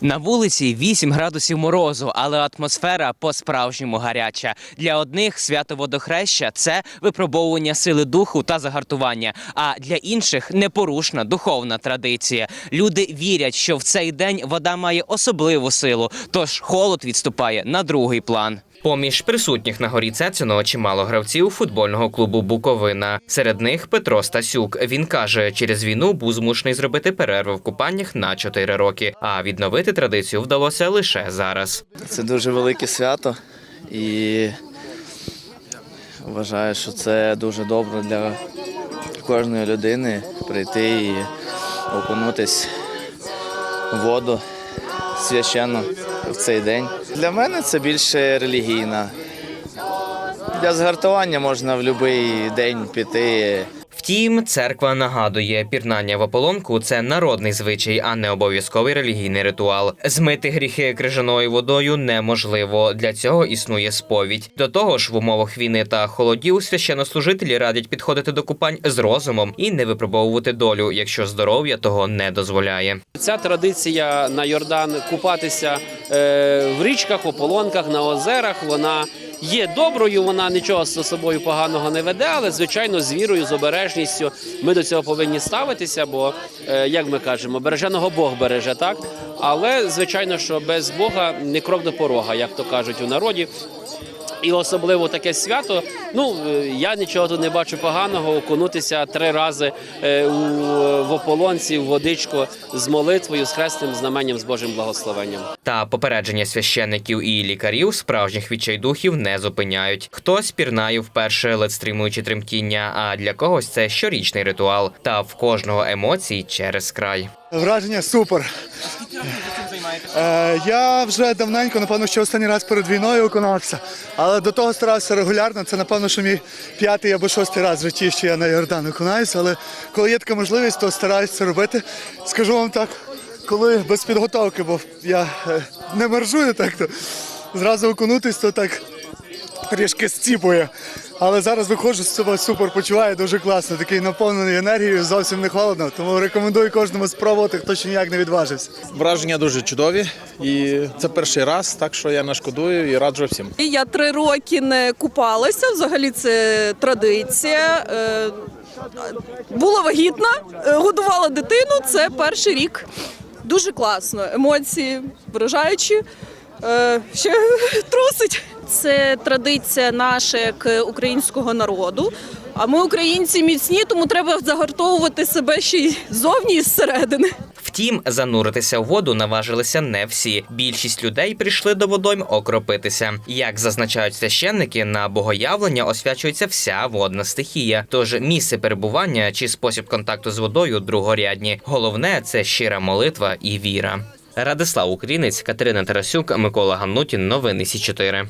На вулиці 8 градусів морозу, але атмосфера по-справжньому гаряча. Для одних свято водохреща це випробовування сили духу та загартування. А для інших непорушна духовна традиція. Люди вірять, що в цей день вода має особливу силу, тож холод відступає на другий план. Поміж присутніх на горі Цецино чимало гравців футбольного клубу Буковина. Серед них Петро Стасюк. Він каже, через війну був змушений зробити перерву в купаннях на 4 роки. А відновити традицію вдалося лише зараз. Це дуже велике свято і вважаю, що це дуже добре для кожної людини прийти і окунутись в воду священно в цей день. Для мене це більше релігійна. Для згартування можна в будь-який день піти. Втім, церква нагадує, пірнання в ополонку це народний звичай, а не обов'язковий релігійний ритуал. Змити гріхи крижаною водою неможливо. Для цього існує сповідь. До того ж, в умовах війни та холодів священнослужителі радять підходити до купань з розумом і не випробовувати долю, якщо здоров'я того не дозволяє. Ця традиція на Йордан купатися е, в річках, ополонках, на озерах. Вона є доброю, вона нічого з собою поганого не веде, але звичайно з вірою, з обережністю ми до цього повинні ставитися, бо е, як ми кажемо, береженого Бог береже, так? Але звичайно, що без Бога не крок до порога, як то кажуть у народі. І особливо таке свято. Ну е, я нічого тут не бачу поганого. Окунутися три рази е, в ополонці, в водичку з молитвою, з хресним знаменням, з Божим благословенням. Та попередження священників і лікарів справжніх відчайдухів не зупиняють. Хтось пірнає вперше, ледь стримуючи тремтіння, а для когось це щорічний ритуал. Та в кожного емоцій через край. Враження супер. Е, я вже давненько, напевно, ще останній раз перед війною виконався, але до того старався регулярно. Це, напевно, що мій п'ятий або шостий раз в житті, що я на Йордан виконаюся. Але коли є така можливість, то стараюся це робити. Скажу вам так, коли без підготовки, бо я е, не мержую так, то зразу окунутись, то так трішки стіпує. Але зараз виходжу з себе супер почуваю, дуже класно. Такий наповнений енергією, зовсім не холодно. Тому рекомендую кожному спробувати, хто ще ніяк не відважився. Враження дуже чудові, і це перший раз, так що я не шкодую і раджу всім. Я три роки не купалася. Взагалі це традиція. Е, Була вагітна, е, годувала дитину. Це перший рік. Дуже класно. Емоції вражаючі. Е, Ще трусить. Це традиція наша як українського народу. А ми українці міцні, тому треба загартовувати себе ще й зовні і зсередини. Втім, зануритися в воду наважилися не всі. Більшість людей прийшли до водойм окропитися. Як зазначають священники, на богоявлення освячується вся водна стихія. Тож місце перебування чи спосіб контакту з водою другорядні. Головне це щира молитва і віра. Радислав Українець, Катерина Тарасюк, Микола Ганнутін. Новини Сі 4